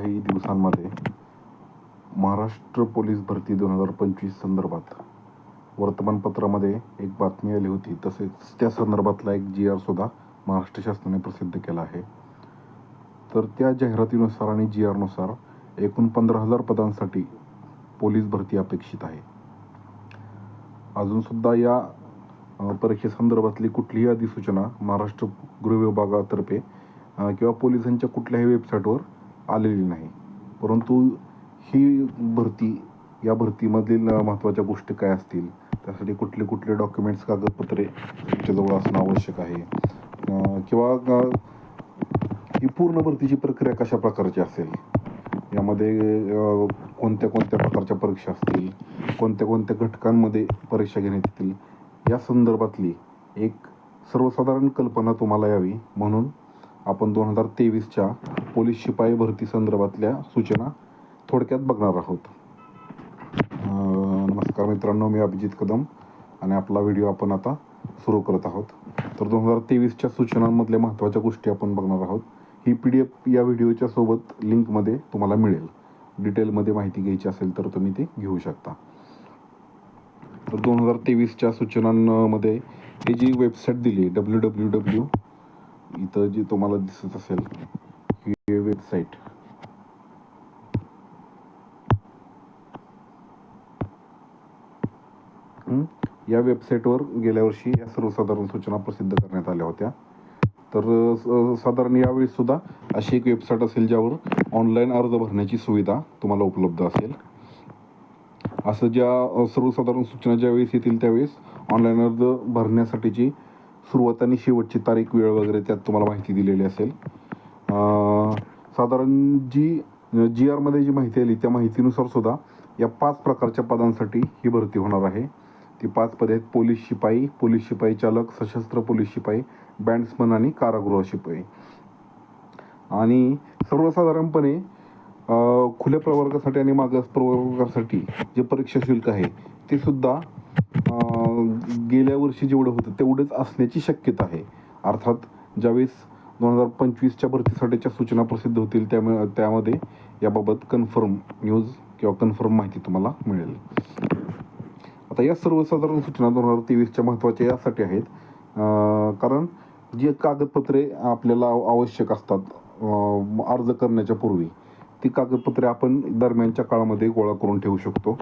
काही दिवसांमध्ये महाराष्ट्र पोलीस भरती दोन हजार पंचवीस संदर्भात वर्तमानपत्रामध्ये एक बातमी आली होती. तसेच त्या संदर्भातला एक जी आरसुद्धा महाराष्ट्र शासनाने प्रसिद्ध केला आहे. तर त्या जाहिरातीनुसार आणि जी आरनुसार एकूण पंधरा हजार पदांसाठी पोलीस भरती अपेक्षित आहे. अजूनसुद्धा या परीक्षेसंदर्भातली कुठलीही अधिसूचना महाराष्ट्र गृह विभागातर्फे किंवा पोलिसांच्या कुठल्याही वेबसाईटवर आलेली नाही. परंतु ही भरती या भरतीमधील महत्त्वाच्या गोष्टी काय असतील त्यासाठी कुठले कुठले डॉक्युमेंट्स कागदपत्रे तुमच्याजवळ असणं आवश्यक आहे. किंवा ही पूर्ण भरतीची प्रक्रिया कशा प्रकारची असेल? यामध्ये कोणत्या कोणत्या प्रकारच्या परीक्षा असतील? कोणत्या कोणत्या घटकांमध्ये परीक्षा घेण्यात येतील? या संदर्भातली एक सर्वसाधारण कल्पना तुम्हाला यावी. म्हणून आपण दोन हजार तेवीसच्या पोलीस शिपाई भरती संदर्भातल्या सूचना थोडक्यात बघणार आहोत. नमस्कार मित्रांनो मी अभिजित कदम आणि आपला व्हिडिओ आपण आता सुरू करत आहोत. तर दोन हजार तेवीसच्या सूचनांमधल्या महत्त्वाच्या गोष्टी आपण बघणार आहोत. ही पी डी एफ या व्हिडिओच्या सोबत लिंकमध्ये तुम्हाला मिळेल. डिटेलमध्ये माहिती घ्यायची असेल तर तुम्ही ती घेऊ शकता. तर दोन हजार तेवीसच्या सूचनांमध्ये ही जी वेबसाईट दिली डब्ल्यू डब्ल्यू डब्ल्यू इथं जी तुम्हाला दिसत असेल ही वेबसाईट या वेबसाईटवर गेल्या वर्षी या सर्वसाधारण सूचना प्रसिद्ध करण्यात आल्या होत्या. तर साधारण यावेळी सुद्धा अशी एक वेबसाईट असेल ज्यावर ऑनलाईन अर्ज भरण्याची सुविधा तुम्हाला उपलब्ध असेल. असं ज्या सर्वसाधारण सूचना ज्यावेळेस येतील त्यावेळेस ऑनलाईन अर्ज भरण्यासाठीची सुरुवात आणि शेवटची तारीख वेळ वगैरे त्यात तुम्हाला माहिती दिलेली असेल. साधारण जी जी आरमध्ये जी माहिती आली त्या माहितीनुसार सुद्धा या पाच प्रकारच्या पदांसाठी ही भरती होणार आहे. ती पाच पदे आहेत पोलीस शिपाई पोलीस शिपाई चालक सशस्त्र पोलीस शिपाई बँड्समन आणि कारागृह शिपाई. आणि सर्वसाधारणपणे खुल्या प्रवर्गासाठी आणि मागास प्रवर्गासाठी जे परीक्षा शुल्क आहे ते सुद्धा गेल्या वर्षी जेवढं होतं तेवढंच असण्याची शक्यता आहे. अर्थात ज्यावेळेस दोन हजार पंचवीसच्या भरतीसाठीच्या सूचना प्रसिद्ध होतील त्यामुळे त्यामध्ये याबाबत कन्फर्म न्यूज किंवा कन्फर्म माहिती तुम्हाला मिळेल. आता या सर्वसाधारण सूचना दोन हजार तेवीसच्या महत्त्वाच्या यासाठी आहेत. कारण जी कागदपत्रे आपल्याला आवश्यक असतात अर्ज करण्याच्या पूर्वी ती कागदपत्रे आपण दरम्यानच्या काळामध्ये गोळा करून ठेवू शकतो.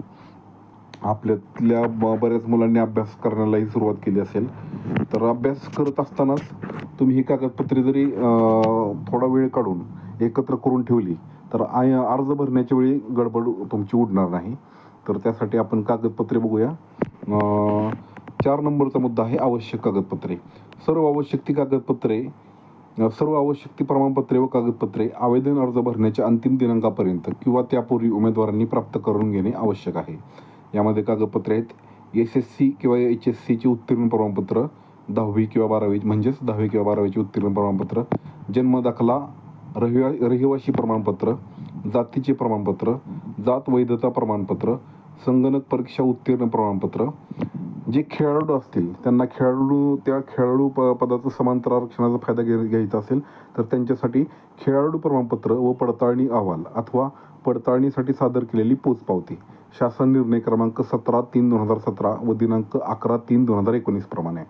आपल्यातल्या ब- बऱ्याच मुलांनी अभ्यास करण्यालाही सुरुवात केली असेल. तर अभ्यास करत असतानाच तुम्ही ही कागदपत्रे जरी थोडा वेळ काढून एकत्र करून ठेवली तर आय अर्ज भरण्याच्या वेळी गडबड तुमची उडणार नाही. तर त्यासाठी आपण कागदपत्रे बघूया. चार नंबरचा मुद्दा आहे आवश्यक कागदपत्रे. सर्व आवश्यक ती कागदपत्रे सर्व आवश्यक ती प्रमाणपत्रे व कागदपत्रे आवेदन अर्ज भरण्याच्या अंतिम दिनांकापर्यंत किंवा त्यापूर्वी उमेदवारांनी प्राप्त करून घेणे आवश्यक आहे. यामध्ये कागदपत्रे आहेत. एस एस सी किंवा एच एस सीचे उत्तीर्ण प्रमाणपत्र दहावी किंवा बारावी म्हणजेच दहावी किंवा बारावीचे उत्तीर्ण प्रमाणपत्र. जन्म दाखला रहिवा रहिवाशी प्रमाणपत्र जातीचे प्रमाणपत्र जात वैधता प्रमाणपत्र संगणक परीक्षा उत्तीर्ण प्रमाणपत्र. जे खेळाडू असतील त्यांना खेळाडू त्या खेळाडू प पदाचं समांतर आरक्षणाचा फायदा घे घ्यायचा असेल तर त्यांच्यासाठी खेळाडू प्रमाणपत्र व पडताळणी अहवाल अथवा पडताळणीसाठी सादर केलेली पोचपावती. शासन निर्णय क्रमांक सतरा तीन दोन हजार सतरा व दिनांक अकरा तीन दोन हजार एकोणीस प्रमाणे.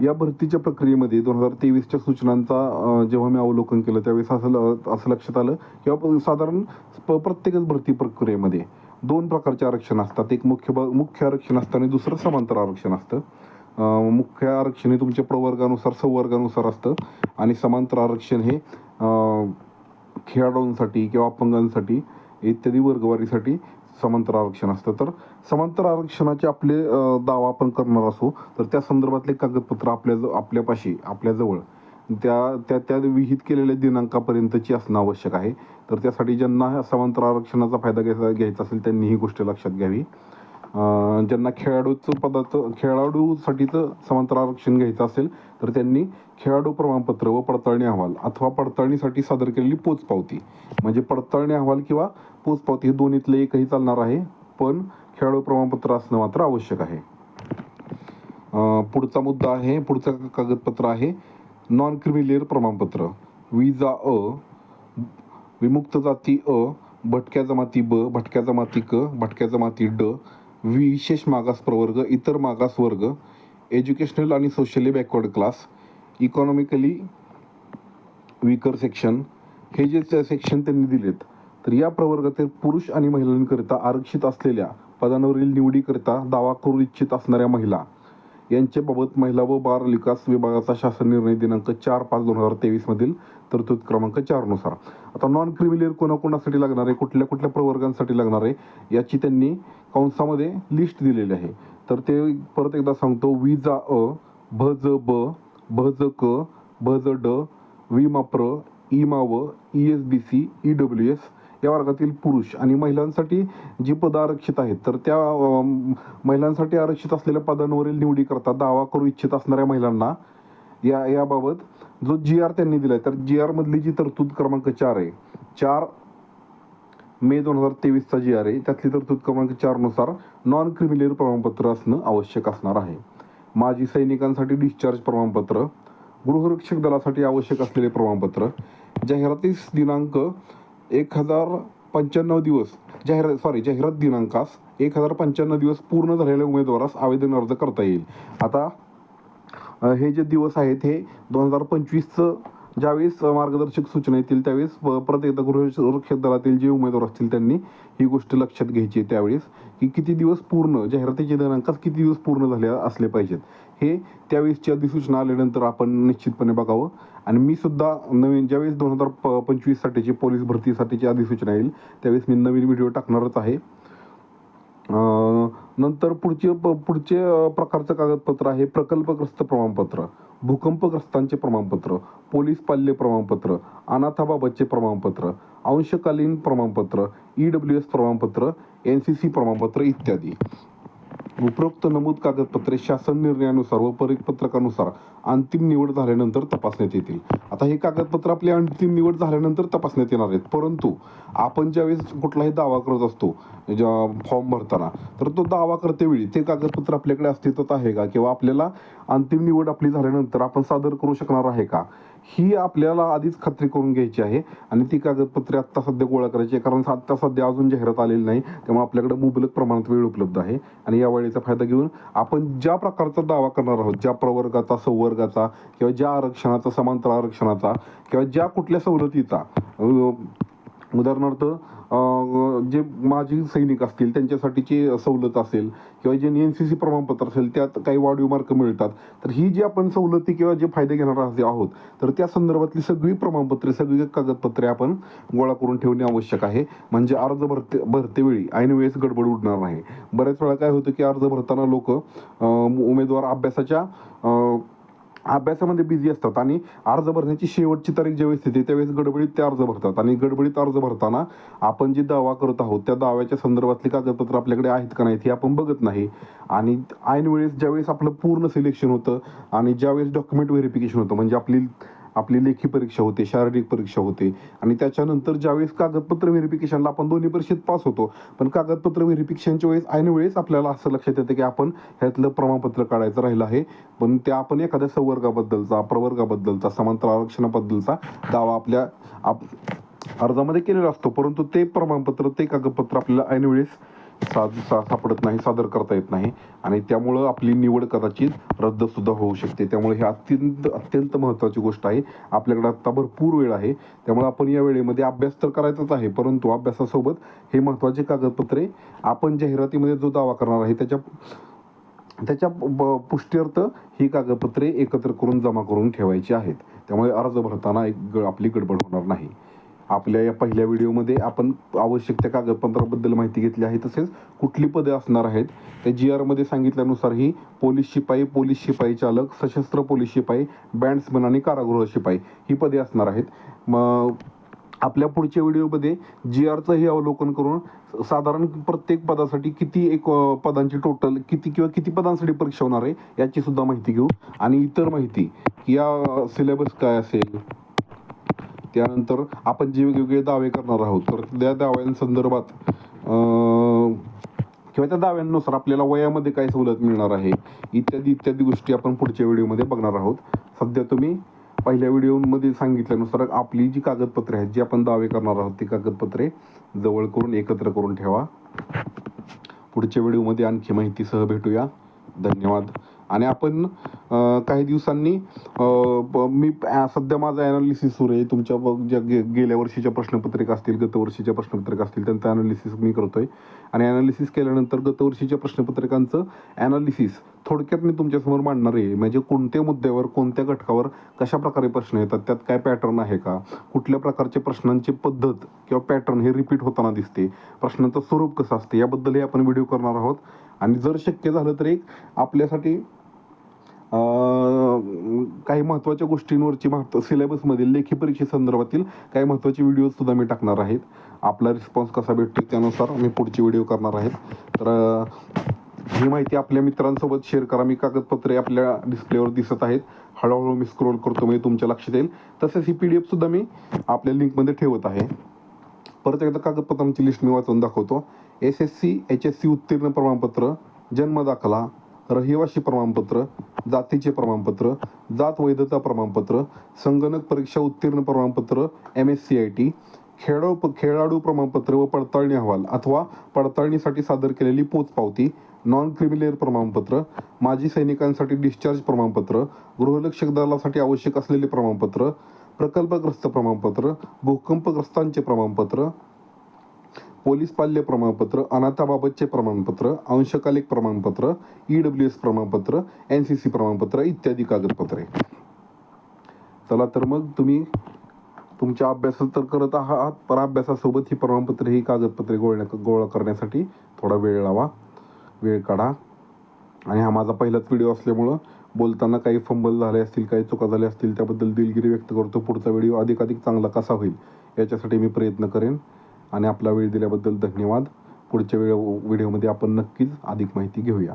या भरतीच्या प्रक्रियेमध्ये दोन हजार तेवीसच्या सूचनांचा जेव्हा मी अवलोकन केलं त्यावेळेस असं ल- असं लक्षात आलं किंवा साधारण प- प्रत्येकच भरती प्रक्रियेमध्ये दोन प्रकारचे आरक्षण असतात. एक मुख्य ब- मुख्य आरक्षण असतं आणि दुसरं समांतर आरक्षण असतं. मुख्य आरक्षण हे तुमच्या प्रवर्गानुसार संवर्गानुसार असतं आणि समांतर आरक्षण हे खेळाडूंसाठी किंवा अपंगांसाठी इत्यादी वर्गवारीसाठी समांतर आरक्षण असतं. तर समांतर आरक्षणाचे आपले दावा आपण करणार असो तर त्या संदर्भातले कागदपत्र आपल्या आपल्यापाशी आपल्याजवळ त्या त्या त्या विहित केलेल्या दिनांकापर्यंतची असणं आवश्यक आहे. तर त्यासाठी ज्यांना ह्या समांतर आरक्षणाचा फायदा घ्यायचा घ्यायचा असेल त्यांनी ही गोष्ट लक्षात घ्यावी. ज्यांना खेळाडूचं पदाचं खेळाडूसाठीचं समांतर आरक्षण घ्यायचं असेल तर त्यांनी खेळाडू प्रमाणपत्र व पडताळणी अहवाल अथवा पडताळणीसाठी सादर केलेली पोचपावती म्हणजे पडताळणी अहवाल किंवा पोचपावती हे दोन्हीतलं एकही चालणार आहे पण खेळाडू प्रमाणपत्र असणं मात्र आवश्यक आहे. पुढचा मुद्दा आहे पुढचं कागदपत्र आहे नॉन क्रिमिलियर प्रमाणपत्र. विजा अ विमुक्त जाती अ भटक्या जमाती ब भटक्या जमाती क भटक्या जमाती ड विशेष मागास प्रवर्ग इतर मागास वर्ग एज्युकेशनल आणि socially backward class economically weaker section हे जे सेक्शन त्यांनी दिलेत तर या प्रवर्गातील पुरुष आणि महिलांकरिता आरक्षित असलेल्या पदांवरील निवडीकरिता दावा करू इच्छित असणाऱ्या महिला यांच्याबाबत महिला व बाल विकास विभागाचा शासन निर्णय दिनांक चार पाच दोन हजार तेवीसमधील तरतूद क्रमांक चारनुसार आता नॉन क्रिमिलियर कोणाकोणासाठी लागणार आहे? कुठल्या कुठल्या प्रवर्गांसाठी लागणार आहे? याची त्यांनी कंसामध्ये लिस्ट दिलेली आहे. तर ते परत एकदा सांगतो. विजा अ भ ज ब भ ज क भ ज ड विमाप्र इमाव E S B C E W S या वर्गातील पुरुष आणि महिलांसाठी जी पदं आरक्षित आहेत तर त्या महिलांसाठी आरक्षित असलेल्या पदांवरील निवडीकरता दावा करू इच्छित असणाऱ्या महिलांना या याबाबत जो जी आर त्यांनी दिलाय तर जी आर मधली जी तरतूद क्रमांक चार आहे चार मे दोन हजार तेवीसचा जी आर आहे त्यातली तरतूद क्रमांक चारनुसार नॉन क्रिमिनल प्रमाणपत्र असणं आवश्यक असणार आहे. माजी सैनिकांसाठी डिस्चार्ज प्रमाणपत्र गृहरक्षक दलासाठी आवश्यक असलेले प्रमाणपत्र जाहिरातीस दिनांक एक हजार पंच्याण्णव दिवस जाहिरात सॉरी जाहिरात दिनांकास एक हजार पंच्याण्णव दिवस पूर्ण झालेल्या उमेदवारास आवेदन अर्ज करता येईल. आता हे जे दिवस आहेत हे दोन हजार पंचवीसचं ज्यावेळेस मार्गदर्शक सूचना येतील त्यावेळेस प- परत एकदा गृहरक्षक दलातील जे उमेदवार असतील त्यांनी ही गोष्ट लक्षात घ्यायची आहे त्यावेळेस की किती दिवस पूर्ण जाहिरातीचे दिनांकास किती दिवस पूर्ण झाले असले पाहिजेत. हे त्यावेळेसची अधिसूचना आल्यानंतर आपण निश्चितपणे बघावं. आणि मी सुद्धा नवीन ज्यावेळेस दोन हजार प पंचवीससाठीची पोलीस भरतीसाठीची अधिसूचना येईल त्यावेळेस मी नवीन व्हिडिओ टाकणारच आहे. नंतर पुढचे प- पुढचे प्रकारचं कागदपत्र आहे प्रकल्पग्रस्त प्रमाणपत्र भूकंपग्रस्तांचे प्रमाणपत्र पोलीस पाल्य प्रमाणपत्र अनाथाबाबतचे प्रमाणपत्र अंशकालीन प्रमाणपत्र ई डब्ल्यू एस प्रमाणपत्र एन सी सी प्रमाणपत्र इत्यादी. उपरोक्त नमूद कागदपत्रे शासन निर्णयानुसार व परिपत्रकानुसार अंतिम निवड झाल्यानंतर तपासण्यात येतील. आता हे कागदपत्र आपली अंतिम निवड झाल्यानंतर तपासण्यात येणार आहेत. परंतु आपण ज्यावेळेस कुठलाही दावा करत असतो फॉर्म भरताना तर तो दावा करतेवेळी ते कागदपत्र आपल्याकडे अस्तित्वात आहे का? किंवा आपल्याला अंतिम निवड आपली झाल्यानंतर आपण सादर करू शकणार आहे का? ही आपल्याला आधीच खात्री करून घ्यायची आहे. आणि ती कागदपत्रे आत्ता सध्या गोळा करायची आहे. कारण आत्ता सध्या अजून जाहिरात आलेली नाही. त्यामुळे आपल्याकडे मुबलक प्रमाणात वेळ उपलब्ध आहे. आणि या वेळेचा फायदा घेऊन आपण ज्या प्रकारचा दावा करणार आहोत ज्या प्रवर्गाचा संवर्गाचा किंवा ज्या आरक्षणाचा समांतर आरक्षणाचा किंवा ज्या कुठल्या सवलतीचा उदाहरणार्थ जे माजी सैनिक असतील त्यांच्यासाठीची सवलत असेल किंवा जे एन सी सी प्रमाणपत्र असेल त्यात काही वाढीव मार्क मिळतात. तर ही जी आपण सवलती किंवा जे फायदे घेणार आहोत तर त्या संदर्भातली सगळी प्रमाणपत्रे सगळी कागदपत्रे आपण गोळा करून ठेवणे आवश्यक आहे. म्हणजे अर्ज भरते भरतेवेळी ऐनवेळेस गडबड उडणार नाही. बऱ्याच वेळा काय होतं की अर्ज भरताना लोक उमेदवार अभ्यासाच्या अभ्यासामध्ये बिझी असतात आणि अर्ज भरण्याची शेवटची तारीख ज्यावेळेस येते त्यावेळेस गडबडीत ते अर्ज भरतात. आणि गडबडीत अर्ज भरताना आपण जे दावा करत आहोत त्या दाव्याच्या संदर्भातली कागदपत्र आपल्याकडे आहेत का नाहीत हे आपण बघत नाही. आणि ऐन वेळेस ज्यावेळेस आपलं पूर्ण सिलेक्शन होतं आणि ज्यावेळेस डॉक्युमेंट व्हेरिफिकेशन होतं म्हणजे आपली आपली लेखी परीक्षा होते शारीरिक परीक्षा होते. आणि त्याच्यानंतर ज्यावेळेस कागदपत्र व्हेरिफिकेशनला आपण दोन्ही परीक्षेत पास होतो पण कागदपत्र व्हेरिफिकेशनच्या वेळेस ऐन वेळेस आपल्याला असं लक्षात येतं की आपण ह्यातलं प्रमाणपत्र काढायचं राहिलं आहे. पण ते आपण एखाद्या संवर्गाबद्दलचा प्रवर्गाबद्दलचा समांतर आरक्षणाबद्दलचा दावा आपल्या आप अर्जामध्ये केलेला असतो. परंतु ते प्रमाणपत्र ते कागदपत्र आपल्याला ऐन वेळेस साज सा सापडत नाही सादर करता येत नाही. आणि त्यामुळं आपली निवड कदाचित रद्दसुद्धा होऊ शकते. त्यामुळे हे अत्यंत अत्यंत महत्त्वाची गोष्ट आहे. आपल्याकडे आत्ता भरपूर वेळ आहे. त्यामुळे आपण या वेळेमध्ये अभ्यास तर करायचाच आहे. परंतु अभ्यासासोबत हे महत्त्वाचे कागदपत्रे आपण जाहिरातीमध्ये जो दावा करणार आहे त्याच्या त्याच्या ब- पुष्ट्यर्थ ही कागदपत्रे एकत्र करून जमा करून ठेवायची आहेत. त्यामुळे अर्ज भरताना एक ग- आपली गडबड होणार नाही. आपल्या या पहिल्या व्हिडिओमध्ये आपण आवश्यक त्या कागदपत्राबद्दल माहिती घेतली आहे. तसेच कुठली पदे असणार आहेत त्या जी आरमध्ये सांगितल्यानुसार ही पोलीस शिपाई पोलीस शिपाई चालक सशस्त्र पोलीस शिपाई बँड्समन आणि कारागृह शिपाई ही पदे असणार आहेत. मग आपल्या पुढच्या व्हिडिओमध्ये जी आरचंही अवलोकन करून साधारण प्रत्येक पदासाठी किती एक पदांची टोटल किती किंवा किती पदांसाठी परीक्षा होणार आहे याची सुद्धा माहिती घेऊ. आणि इतर माहिती की या सिलेबस काय असेल? त्यानंतर आपण जे वेगवेगळे दावे करणार आहोत तर त्या दाव्यांसंदर्भात किंवा त्या दाव्यांनुसार आपल्याला वयामध्ये काय सवलत मिळणार आहे इत्यादी इत्यादी गोष्टी आपण पुढच्या व्हिडिओमध्ये बघणार आहोत. सध्या तुम्ही पहिल्या व्हिडिओमध्ये सांगितल्यानुसार आपली जी कागदपत्रे आहेत जी आपण दावे करणार आहोत ती कागदपत्रे जवळ करून एकत्र करून ठेवा. पुढच्या व्हिडिओमध्ये आणखी माहितीसह भेटूया. धन्यवाद. आणि आपण काही दिवसांनी मी सध्या माझं ॲनालिसिस सुरू आहे. तुमच्या ज्या गे गेल्या वर्षीच्या प्रश्नपत्रिका असतील गतवर्षीच्या प्रश्नपत्रिका असतील त्यांचं ॲनालिसिस मी करतोय. आणि ॲनालिसिस केल्यानंतर गतवर्षीच्या प्रश्नपत्रिकांचं ॲनालिसिस थोडक्यात मी तुमच्यासमोर मांडणार आहे. म्हणजे कोणत्या मुद्द्यावर कोणत्या घटकावर कशा प्रकारे प्रश्न येतात त्यात काय पॅटर्न आहे का? कुठल्या प्रकारचे प्रश्नांची पद्धत किंवा पॅटर्न हे रिपीट होताना दिसते? प्रश्नांचं स्वरूप कसं असते? याबद्दलही आपण व्हिडिओ करणार आहोत. आणि जर शक्य झालं तर एक आपल्यासाठी काही महत्त्वाच्या गोष्टींवरची महत्त्व सिलेबसमधील लेखी परीक्षेसंदर्भातील काही महत्त्वाचे व्हिडिओजसुद्धा मी टाकणार आहेत. आपला रिस्पॉन्स कसा भेटतो त्यानुसार मी पुढचे व्हिडिओ करणार आहेत. तर ही माहिती आपल्या मित्रांसोबत शेअर करा. मी कागदपत्रे आपल्या डिस्प्लेवर दिसत आहेत. हळूहळू मी स्क्रोल करतो म्हणजे तुमच्या लक्षात येईल. तसेच ही पी डी एफसुद्धा मी आपल्या लिंकमध्ये ठेवत आहे. परत एकदा कागदपत्रांची लिस्ट मी वाचून दाखवतो. S S C H S C उत्तीर्ण प्रमाणपत्र जन्म रहिवासी प्रमाणपत्र जातीचे प्रमाणपत्र जात वैधता प्रमाणपत्र संगणक परीक्षा उत्तीर्ण प्रमाणपत्र M S C I T खेळाडू खेळाडू प्रमाणपत्र व पडताळणी अहवाल अथवा पडताळणीसाठी सादर केलेली पोचपावती नॉन क्रिमिलेअर प्रमाणपत्र माजी सैनिकांसाठी डिस्चार्ज प्रमाणपत्र गृहलक्षक दलासाठी आवश्यक असलेले प्रमाणपत्र प्रकल्पग्रस्त प्रमाणपत्र भूकंपग्रस्तांचे प्रमाणपत्र पोलीस पाल्य प्रमाणपत्र अनाथाबाबतचे प्रमाणपत्र अंशकालिक प्रमाणपत्र ई डब्ल्यू एस प्रमाणपत्र एन सी सी प्रमाणपत्र इत्यादी कागदपत्रे. चला तर मग तुम्ही तुमच्या अभ्यास तर करत आहात पण अभ्यासासोबत ही प्रमाणपत्रे ही कागदपत्रे गोळण्या गोळा करण्यासाठी थोडा वेळ लावा. वेळ काढा. आणि हा माझा पहिलाच व्हिडिओ असल्यामुळं बोलताना काही फंबल झाले असतील काही चुका झाल्या असतील त्याबद्दल दिलगिरी व्यक्त करतो. पुढचा व्हिडिओ अधिकाधिक चांगला कसा होईल याच्यासाठी मी प्रयत्न करेन. आणि आपला वेळ दिल्याबद्दल धन्यवाद. पुढच्या वेळ व्हिडिओमध्ये आपण नक्कीच अधिक माहिती घेऊया.